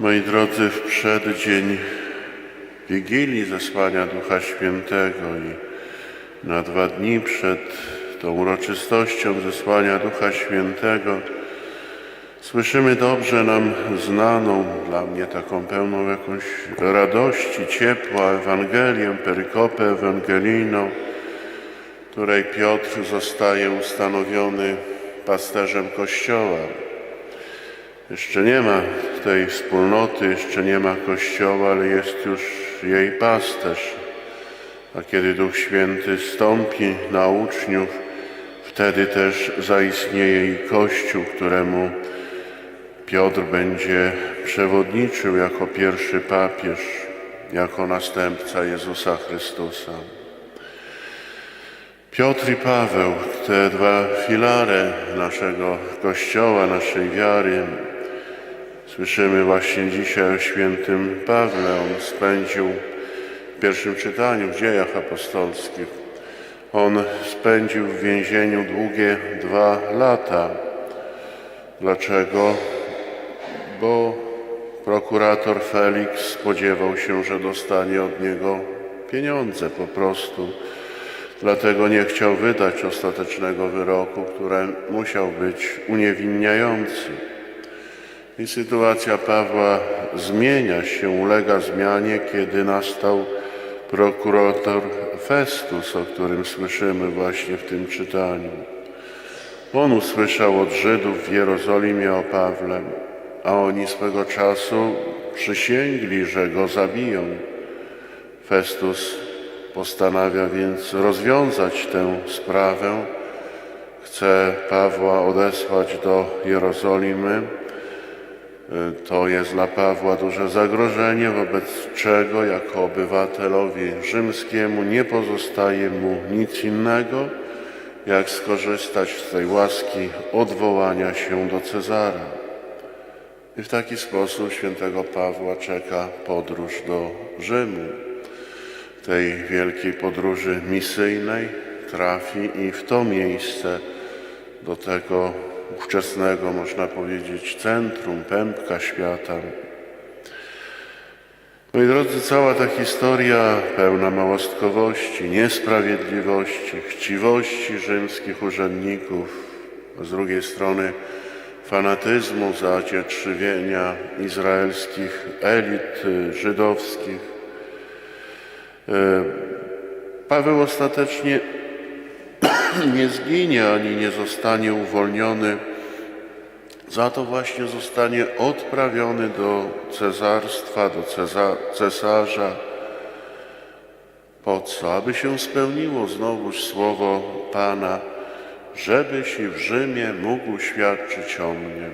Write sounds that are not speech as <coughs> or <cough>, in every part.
Moi drodzy, w przeddzień Wigilii zesłania Ducha Świętego i na dwa dni przed tą uroczystością zesłania Ducha Świętego słyszymy dobrze nam znaną, dla mnie taką pełną jakąś radości, ciepła Ewangelię, perykopę ewangelijną, której Piotr zostaje ustanowiony pasterzem Kościoła. Jeszcze nie ma tej wspólnoty, jeszcze nie ma Kościoła, ale jest już jej pasterz. A kiedy Duch Święty stąpi na uczniów, wtedy też zaistnieje i Kościół, któremu Piotr będzie przewodniczył jako pierwszy papież, jako następca Jezusa Chrystusa. Piotr i Paweł, te dwa filary naszego Kościoła, naszej wiary, Słyszymy właśnie dzisiaj o świętym Pawle. On spędził w pierwszym czytaniu w dziejach apostolskich. On spędził w więzieniu długie dwa lata. Dlaczego? Bo prokurator Felix spodziewał się, że dostanie od niego pieniądze po prostu. Dlatego nie chciał wydać ostatecznego wyroku, który musiał być uniewinniający. I sytuacja Pawła zmienia się, ulega zmianie, kiedy nastał prokurator Festus, o którym słyszymy właśnie w tym czytaniu. On usłyszał od Żydów w Jerozolimie o Pawle, a oni swego czasu przysięgli, że go zabiją. Festus postanawia więc rozwiązać tę sprawę. Chce Pawła odesłać do Jerozolimy. To jest dla Pawła duże zagrożenie, wobec czego jako obywatelowi rzymskiemu nie pozostaje mu nic innego, jak skorzystać z tej łaski odwołania się do Cezara. I w taki sposób świętego Pawła czeka podróż do Rzymu. W tej wielkiej podróży misyjnej trafi i w to miejsce do tego ówczesnego, można powiedzieć, centrum, pępka świata. Moi drodzy, cała ta historia pełna małostkowości, niesprawiedliwości, chciwości rzymskich urzędników, a z drugiej strony fanatyzmu, zacietrzewienia izraelskich elit żydowskich. Paweł ostatecznie <clears throat> nie zginie ani nie zostanie uwolniony, za to właśnie zostanie odprawiony do cesarstwa, do ceza cesarza. Po co? Aby się spełniło znowuż słowo Pana, żebyś i w Rzymie mógł świadczyć o mnie.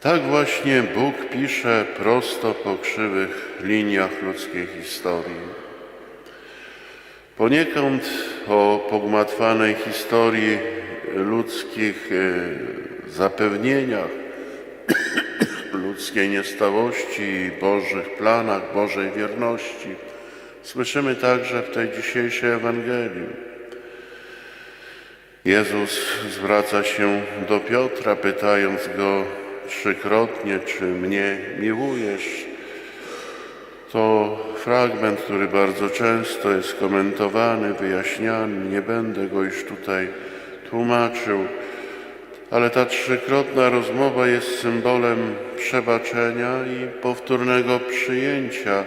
Tak właśnie Bóg pisze prosto po krzywych liniach ludzkiej historii. Poniekąd o pogmatwanej historii ludzkich e, zapewnieniach, <coughs> ludzkiej niestałości i Bożych planach, Bożej wierności słyszymy także w tej dzisiejszej Ewangelii. Jezus zwraca się do Piotra, pytając go trzykrotnie, czy mnie miłujesz. To fragment, który bardzo często jest komentowany, wyjaśniany. Nie będę go już tutaj tłumaczył, ale ta trzykrotna rozmowa jest symbolem przebaczenia i powtórnego przyjęcia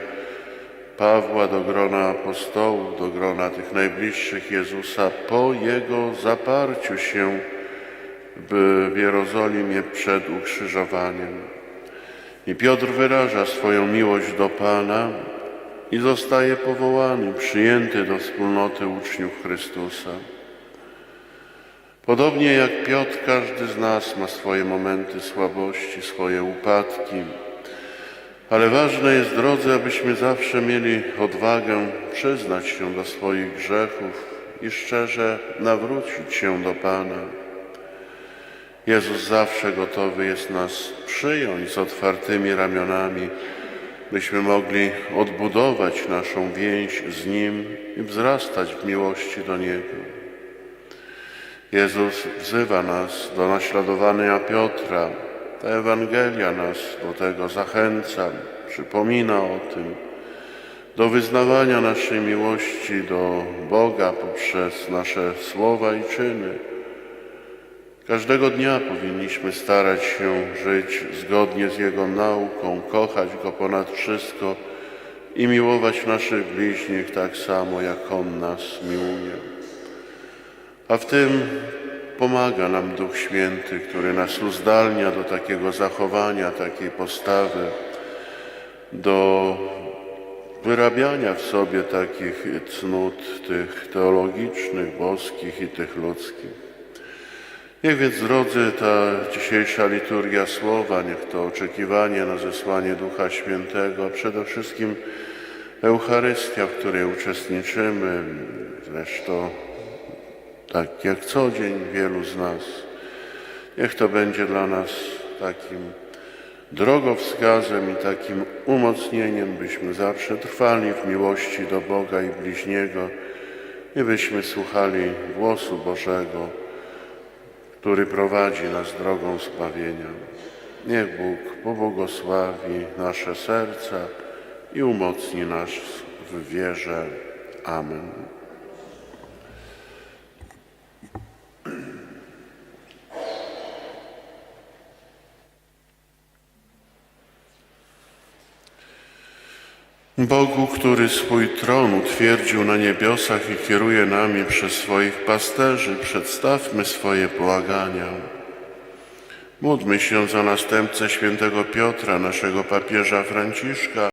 Pawła do grona apostołów, do grona tych najbliższych Jezusa po jego zaparciu się w Jerozolimie przed ukrzyżowaniem. I Piotr wyraża swoją miłość do Pana i zostaje powołany, przyjęty do wspólnoty uczniów Chrystusa. Podobnie jak Piotr, każdy z nas ma swoje momenty słabości, swoje upadki, ale ważne jest, drodzy, abyśmy zawsze mieli odwagę przyznać się do swoich grzechów i szczerze nawrócić się do Pana. Jezus zawsze gotowy jest nas przyjąć z otwartymi ramionami, byśmy mogli odbudować naszą więź z Nim i wzrastać w miłości do Niego. Jezus wzywa nas do naśladowania Piotra, Ta Ewangelia nas do tego zachęca, przypomina o tym, do wyznawania naszej miłości do Boga poprzez nasze słowa i czyny. Każdego dnia powinniśmy starać się żyć zgodnie z Jego nauką, kochać Go ponad wszystko i miłować naszych bliźnich tak samo, jak On nas miłuje. A w tym pomaga nam Duch Święty, który nas uzdalnia do takiego zachowania, takiej postawy, do wyrabiania w sobie takich cnót, tych teologicznych, boskich i tych ludzkich. Niech więc, drodzy, ta dzisiejsza liturgia słowa, niech to oczekiwanie na zesłanie Ducha Świętego, a przede wszystkim Eucharystia, w której uczestniczymy, zresztą tak jak co dzień wielu z nas, niech to będzie dla nas takim drogowskazem i takim umocnieniem, byśmy zawsze trwali w miłości do Boga i bliźniego i byśmy słuchali głosu Bożego, który prowadzi nas drogą zbawienia. Niech Bóg pobłogosławi nasze serca i umocni nas w wierze. Amen. Bogu, który swój tron utwierdził na niebiosach i kieruje nami przez swoich pasterzy, przedstawmy swoje błagania. Módlmy się za następcę świętego Piotra, naszego papieża Franciszka,